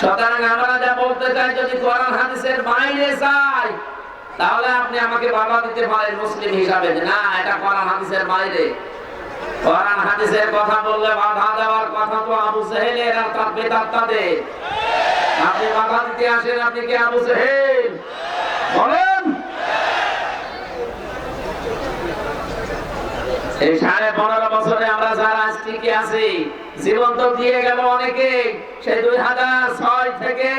সুতরাং আমরা যা বলতে চাই, যদি কোরআন হাদিসের বাইরে চাই তাহলে আপনি আমাকে বাবা দিতে পারেন মুসলিম হিসাবে। না, এটা কোরআন হাদিসের বাইরে। কোরআন হাদিসের কথা বললে বাধা দেওয়ার কথা তো আবু সেহেলের আর তার বেদাত্তাদের আপনি বাধা দিতে আসেন, আপনি কি আবু সেহেল বলেন। এই সাড়ে পনেরো বছরে আমরা যারা আজ টিকে আছি, জীবন তো দিয়ে গেল অনেকে। সেই দুই হাজার ছয় থেকে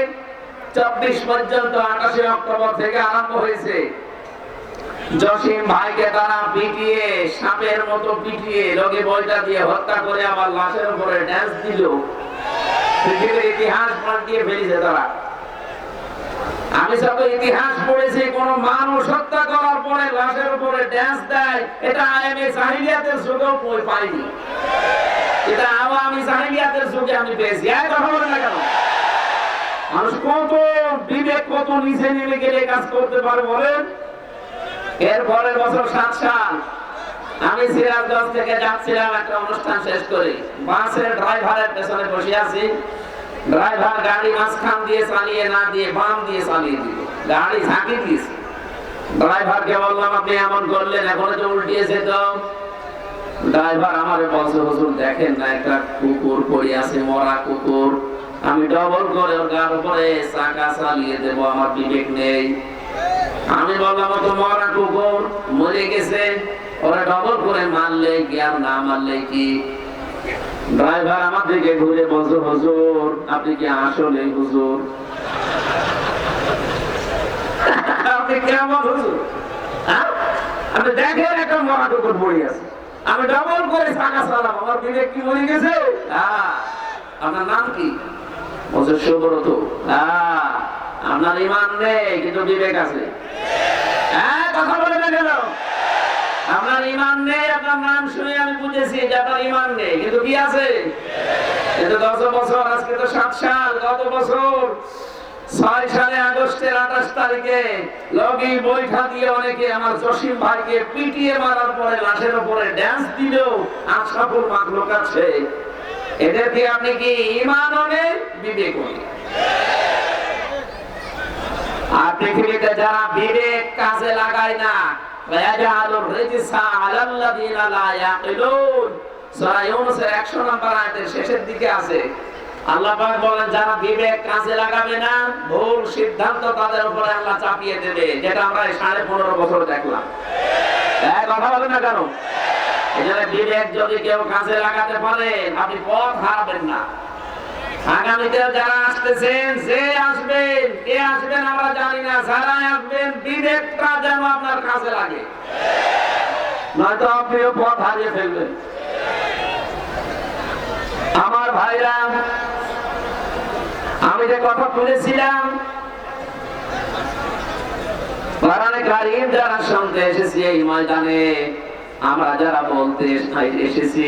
চব্বিশ পর্যন্ত আঠাশে অক্টোবর থেকে আরম্ভ হয়েছে। জসিম ভাইকে তারা পিটিয়ে, সাপের মতো পিটিয়ে লোকে বইটা দিয়ে হত্যা করে আবার লাশের উপরে ড্যান্স দিল। পৃথিবীর ইতিহাস পাল্টিয়ে ফেলেছে তারা। আমি সব ইতিহাস পড়েছি, কোন মানুষ হত্যা করার পরে লাশের উপরে ড্যান্স দেয়, এটা আমি জাহিলিয়াতের যুগেও পাইনি। এটা আওয়ামী জাহিলিয়াতের যুগে আমি পেয়েছি। এক কথা না কেন? মানুষ কত বিবেক, কত নিচে নেমে গেলে কাজ করতে পারে বলেন? এর পরের বছর সাত সাল, আমি সিরাজগঞ্জ থেকে যাচ্ছিলাম একটা অনুষ্ঠান শেষ করে। বাসের ড্রাইভারের পেছনে বসে আছি। ড্রাইভার গাড়ি মাঝখান দিয়ে চালিয়ে না দিয়ে বাম দিয়ে চালিয়ে দিল। গাড়ি ঝাঁকি দিয়েছে। ড্রাইভারকে বললাম, আপনি এমন করলেন, এখন তো উল্টিয়েছে তো ড্রাইভার আমারে বলছে, হুজুর, দেখেন না, একটা কুকুর পড়ে আছে, মরা কুকুর। আমি ডবল করে ওর গার উপরে চাকা চালিয়ে দেবো, আমার বিবেক নেই। আমি বললাম তো মরা কুকুর, মরে গেছে। ওরা ডবল করে মারলে আর না মারলে কি? ড্রাইভার আমার দিকে ঘুরে বলছে, হুজুর, আপনি কি আসলে হুজুর? আপনি কেমন হুজুর? হ্যাঁ? দেখেন একটা মরা কুকুর পড়ে আছে। আমি ডবল করে চালাম আমার কি মরে গেছে? হ্যাঁ। আপনার নাম কি? বলছে, সুব্রত। হ্যাঁ। আপনার ইমান নেই, কিন্তু বিবেক আছে। হ্যাঁ কথা বলে আপনার ইমান নেই, আপনার নাম শুনে আমি বুঝেছি যে আপনার ইমান নেই। কিন্তু কি আছে? কিন্তু দশ বছর, আজকে তো সাত সাল গত বছর? ছয় সালে আগস্টের আঠাশ তারিখে লগি বৈঠা দিয়ে অনেকে আমার জসিম ভাইকে পিটিয়ে মারার পরে লাশের উপরে ড্যান্স দিল আশরাফুল মাকলুক আছে। এদের কি আপনি কি ইমান নেই বিবেক আর পৃথিবীতে যারা বিবেক কাজে লাগায় না ওয়াজআলুর রিজসা আলাল্লাযিনা লা ইয়াকিলুন সূরা ইউনূসের 100 নম্বর আয়াতের শেষের দিকে আছে। আল্লাহ বলেন, যারা বিবেক কাজে লাগাবে না, ভুল সিদ্ধান্ত তাদের উপরে আল্লাহ চাপিয়ে দেবে। যেটা আমরা বছর দেখলাম। বলেন না কেন? বিবেক যদি কেউ কাজে লাগাতে পারে, আপনি পথ হারাবেন না। আগামীতে যারা আসতেছেন, যে আসবেন, কে আসবেন আমরা জানি না যারা আসবেন, বিবেকটা যেন আপনার কাজে লাগে। নয়তো আপনিও পথ হারিয়ে ফেলবেন। আমার ভাইরা, আমি যে কথা কারীম যারা শুনতে এসেছি এই ময়দানে, আমরা যারা বলতে এসেছি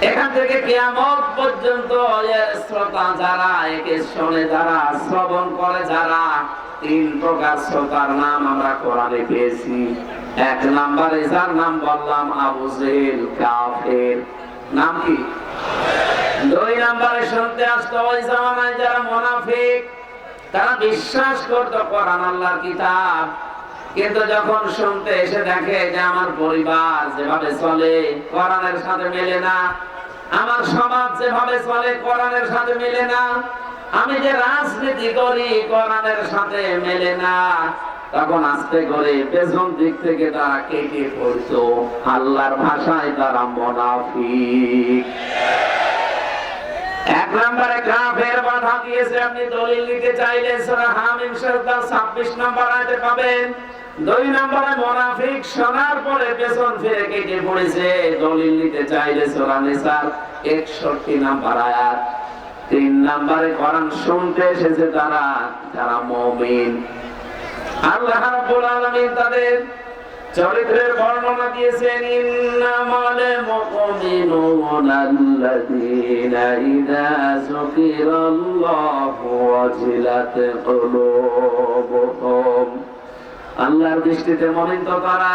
এখান থেকে কিয়ামত পর্যন্ত শ্রোতা যারা, একে শোনে যারা, শ্রবণ করে যারা, তিন প্রকার শ্রোতার নাম আমরা কোরআনে পেয়েছি। এক নাম্বারে যার নাম বললাম, আবু জেহেল কাফের। নাম কি? দুই নাম্বারে শুনতে আসতো, ওই জামানায় যারা মুনাফিক, তারা বিশ্বাস করতো কোরআন আল্লাহর কিতাব। কিন্তু যখন শুনতে এসে দেখে যে আমার পরিবার যেভাবে চলে, কোরআনের সাথে মেলে না, আমার সমাজ যেভাবে চলে, কোরআনের সাথে মেলে না, আমি যে রাজনীতি করি, কোরআনের সাথে মেলে না, তখন আস্তে করে পেছন দিক থেকে তারা কেটে পড়তো। আল্লাহর ভাষায় তারা মোনাফিক। এক নম্বরে কাফের বাধা দিয়েছে, আপনি দলিল নিতে চাইলে সূরা হামিম, সূরা 26 নম্বর আয়াতে পাবেন। দুই নম্বরে মুনাফিক শোনার পরে পেছন ফিরে কেটে পড়েছে? দলিল নিতে চাইলে সূরা নিসার 61 নম্বর আয়াত। তিন নম্বরে কোরআন শুনতে এসেছে তারা, যারা মুমিন। আল্লাহ রাব্বুল আলামিন তাদের চরিত্রের বর্ণনা দিয়েছেন, ইন্নামাল মুমিনুনা আল্লাযীনা ইযা যুকিরাল্লাহু ওয়াজিলাত কুলুবুহুম। আল্লাহর দৃষ্টিতে মনোনীত করা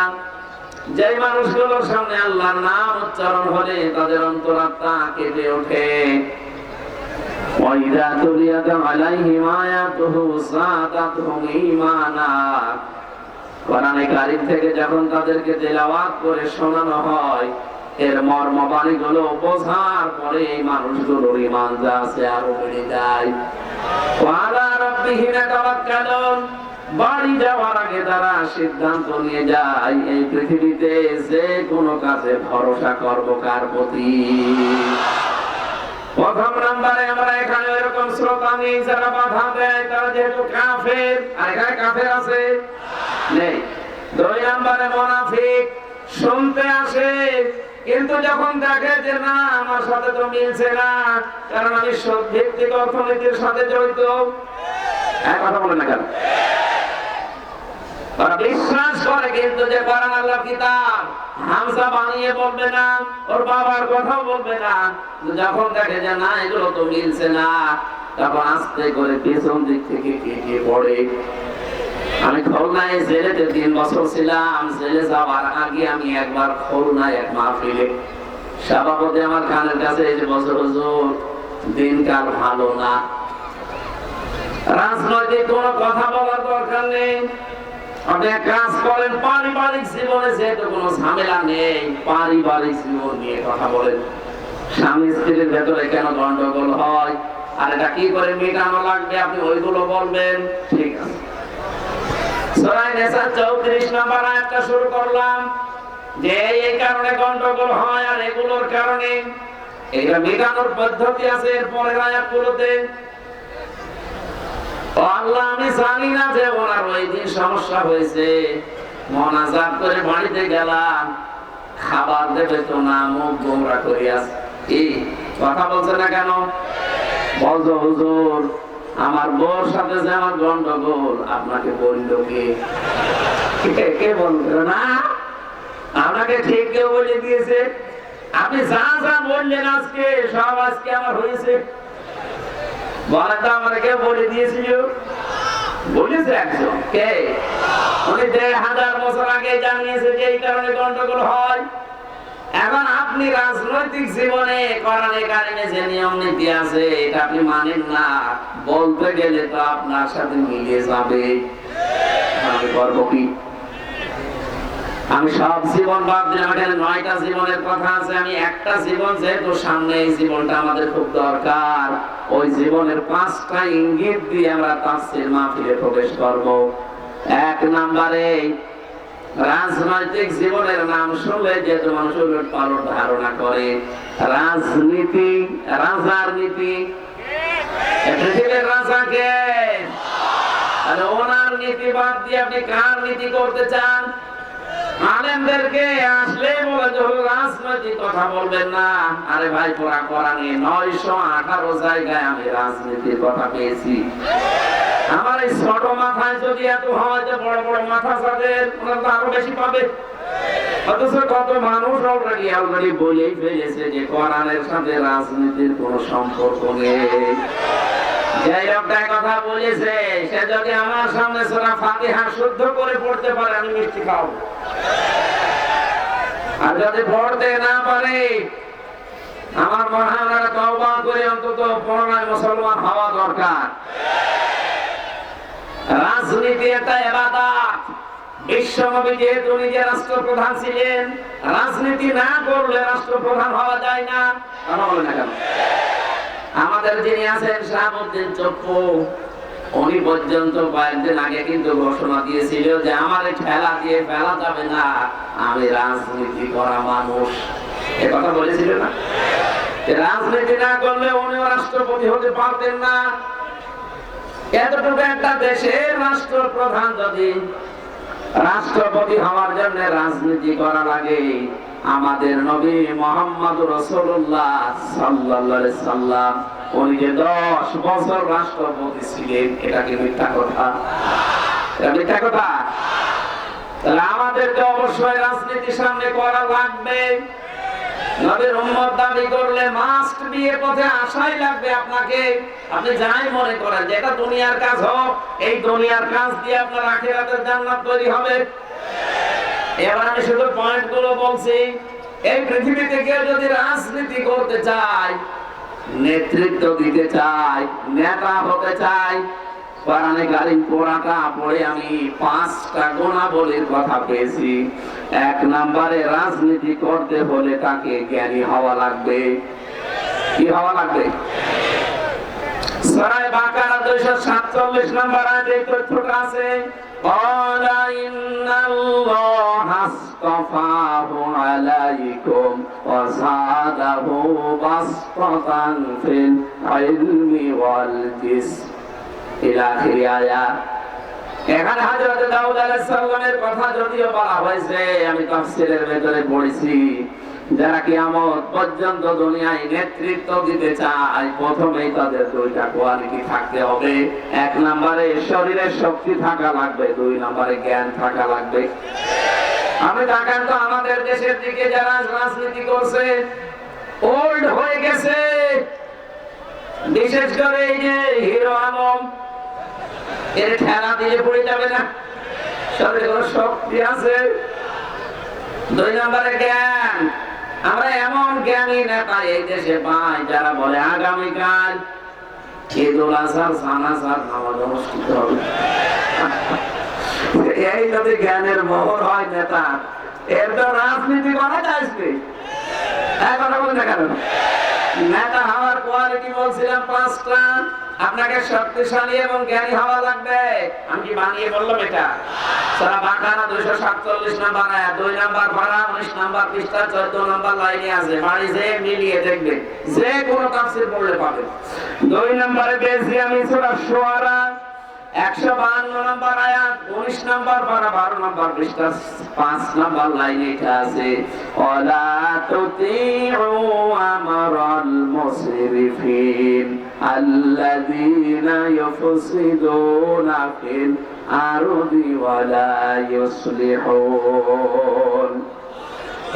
যে মানুষগুলোর সামনে আল্লাহর নাম উচ্চারণ হলে তাদের অন্তরাত্মা কেঁপে ওঠে وإذا تليت عليهم آياته زادتهم إيمانا কোরআনে কারিম থেকে যখন তাদেরকে তেলাওয়াত করে শোনানো হয় এর মর্ম বাণীগুলো বোঝার পরে এই মানুষগুলোর ইমান যা আছে আরো বেড়ে যায় ওয়ালা রাব্বিহিম ইয়াতাওয়াক্কালুন বাড়ি যাওয়ার আগে তারা সিদ্ধান্ত নিয়ে যায়, এই পৃথিবীতে যে কোনো কাজে ভরসা করব কার প্রতি? প্রথম নাম্বারে আমরা এখানে এরকম শ্রোতা নেই, যারা বাধা দেয়, তারা যেহেতু কাফের, আর এখানে কাফের আছে? নেই। দুই নাম্বারে মোনাফিক, শুনতে আসে, কিন্তু যখন দেখে যে না, আমার সাথে তো মিলছে না, কারণ আমি সুদ ভিত্তিক অর্থনীতির সাথে জড়িত। এক কথা বলে না কেন? বিশ্বাস করে কিন্তু যে আল্লাহ কিতাব। হামসা বানিয়ে বলবে না, ওর বাবার বলবে না। যখন দেখে যে না, এগুলো তো মিলছে না, তখন আস্তে করে পেছন দিক থেকে পড়ে। আমি খুলনায় জেলেতে তিন বছর ছিলাম, জেলে যাওয়ার আগে আমি একবার খুলনায় এক মাহফিলে। সভাপতি আমার কানের কাছে এই বছর হুজুর, দিনকাল ভালো না। রাজনৈতিক কোনো কথা বলার দরকার নেই। এক কাজ করেন, পারিবারিক জীবনে যেহেতু কোনো ঝামেলা নেই, পারিবারিক জীবন নিয়ে কথা বলেন। স্বামী স্ত্রীর ভেতরে কেন গন্ডগোল হয়? আর এটা কি করে মেটানো লাগবে? আপনি ওইগুলো বলবেন। ঠিক আছে। সরাই নেশা চৌত্রিশ নাম্বার আয়াতটা শুরু করলাম। যে এই কারণে গন্ডগোল হয় আর এগুলোর কারণে। এটা মেটানোর পদ্ধতি আছে এর পরের আয়াতগুলোতে। আল্লাহ, আমি জানি না যে ওনার ওই দিন সমস্যা হয়েছে। মনাজাত করে বাড়িতে গেলাম। খাবার দেবে তো না, মুখ গোমরা করিয়াস কি? কথা বলছে না কেন? বলছো হুজুর, আমার বউর সাথে যে আমার গন্ডগোল, আপনাকে বলল কে- কে বলল না, আপনাকে ঠিক কেউ বলে দিয়েছে। আপনি যা যা বললেন আজকে, সব আজকে আমার হয়েছে। আমার বলে দিয়েছিল। একজন। কে? হাজার বছর আগে যে এই কারণে হয়। এখন আপনি রাজনৈতিক জীবনে কোরআনে কারিমে যে নিয়ম নীতি আছে, এটা আপনি মানেন না। বলতে গেলে তো আপনার সাথে মিলিয়ে যাবে। আমি কি? আমি সব জীবন বাদ নয়টা জীবনের কথা আছে, আমি একটা জীবন যেহেতু সামনে, এই জীবনটা আমাদের খুব দরকার। ওই জীবনের পাঁচটা ইঙ্গিত দিয়ে আমরা মাহফিলে প্রবেশ করব। এক রাজনৈতিক জীবনের নাম শুনলে যেহেতু মানুষ পালট ধারণা করে। রাজনীতি, রাজার নীতি। রাজাকে। ওনার নীতি বাদ দিয়ে আপনি কার নীতি করতে চান? আলেমদেরকে আসলে রাজনৈতিক কথা বলবেন না। আরে ভাই নিয়ে নয়শো আঠারো জায়গায় আমি রাজনীতির কথা পেয়েছি। আমার এই ছোট মাথায় যদি এত হয় যে বড় বড় মাথা তো আরও বেশি পাবে। কত মানুষ অলরেডি অলরেডি বলেই ফেলেছে যে কোরআনের সাথে রাজনীতির কোনো সম্পর্ক নেই। যাই লোকটা কথা বলেছে। সে যদি আমার সামনে সোনা ফাতিহা শুদ্ধ করে পড়তে পারে, আমি মিষ্টি খাব আর যদি ভোট পড়তে না পারে, আমার হয় তওবা করে অন্তত পুনরায় মুসলমান হওয়া দরকার। রাজনীতি একটা এবাদত। বিশ্বনবী যেহেতু নিজে রাষ্ট্রপ্রধান ছিলেন, রাজনীতি না করলে রাষ্ট্রপ্রধান হওয়া যায় না। আমাদের যিনি আছেন শাহাবুদ্দিন চপ্পু উনি পর্যন্ত কয়েকদিন আগে কিন্তু ঘোষণা দিয়েছিল যে আমার ঠেলা দিয়ে ফেলা যাবে না, আমি রাজনীতি করা মানুষ। এ কথা বলেছিল না? রাজনীতি না করলে উনিও রাষ্ট্রপতি হতে পারতেন না। এতটুকু একটা দেশের রাষ্ট্রপ্রধান যদি রাষ্ট্রপতি হওয়ার জন্য রাজনীতি করা লাগে আমাদের নবী মোহাম্মদ রসুল্লাহ সাল্লাহ উনি যে দশ বছর রাষ্ট্রপতি ছিলেন, এটা কি মিথ্যা কথা? এটা মিথ্যা কথা? তাহলে আমাদেরকে অবশ্যই রাজনীতি সামনে করা লাগবে। নবীর দাবি করলে পথে লাগবে আপনাকে। আপনি যাই মনে করেন যে এটা দুনিয়ার কাজ হোক, এই দুনিয়ার কাজ দিয়ে আপনার আখিরাতের জান্নাত তৈরি হবে। এবার আমি শুধু বলছি, এই পৃথিবীতে কেউ যদি রাজনীতি করতে চায়, নেতৃত্ব দিতে নেতা হতে পোড়াটা পড়ে আমি পাঁচটা কথা পেয়েছি। এক নম্বরে রাজনীতি করতে হলে তাকে জ্ঞানী হওয়া লাগবে। কি হওয়া লাগবে? সরাই বাকারা 247 নম্বর তথ্যটা আছে। قال إن الله اصطفاه عليكم وزاده بسطة في العلم والجسم إلى آخر آيات এখানে হযরত দাউদ আলাইহিস সালামের কথা যদিও বলা হয়েছে আমি তাফসীরের ভেতরে পড়েছি যারা কিয়ামত পর্যন্ত দুনিয়ায় নেতৃত্ব দিতে চায়, প্রথমেই তাদের দুইটা কোয়ালিটি থাকতে হবে। এক নম্বরে শরীরের শক্তি থাকা লাগবে, দুই নম্বরে জ্ঞান থাকা লাগবে। আমি তাকান তো আমাদের দেশের দিকে যারা রাজনীতি করছে ওল্ড হয়ে গেছে। বিশেষ করে এই যে হিরো আলম, এর ঠেলা দিলে পড়ে যাবে না। শরীরে শক্তি আছে? দুই নম্বরে জ্ঞান। আমরা এমন জ্ঞানী নেতা এই দেশে পাই যারা বলে, আগামীকাল হবে। এই জ্ঞানের মোহর হয় নেতা, এর তো রাজনীতি আসবে কথা নেতা হওয়ার কোয়ালিটি বলছিলাম, পাঁচটা আপনাকে শক্তিশালী এবং জ্ঞানী হওয়া লাগবে। আমি কি বানিয়ে বললাম এটা? সারা বাঁকানা দুইশো সাতচল্লিশ নাম্বার দুই নাম্বার ভাড়া উনিশ নাম্বার পৃষ্ঠা, চোদ্দ নাম্বার লাইনে আছে। বাড়ি যে মিলিয়ে দেখবে যে কোনো তাফসির পড়লে পাবে দুই নম্বরে পেয়েছি আমি সূরা শুআরা একশো বাহান্ন নম্বর আয়াত, উনিশ নম্বর পারা বারো নম্বর পৃষ্ঠা, পাঁচ নম্বর লাইনে এটা আছে। অলা তুতিউ আমরাল মুসরিফিন আল্লাযীনা ইউফসিদুনা ফিল আরদি ওয়ালা ইউসলিহুন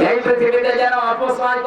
এই পৃথিবীতে যারা অপচয়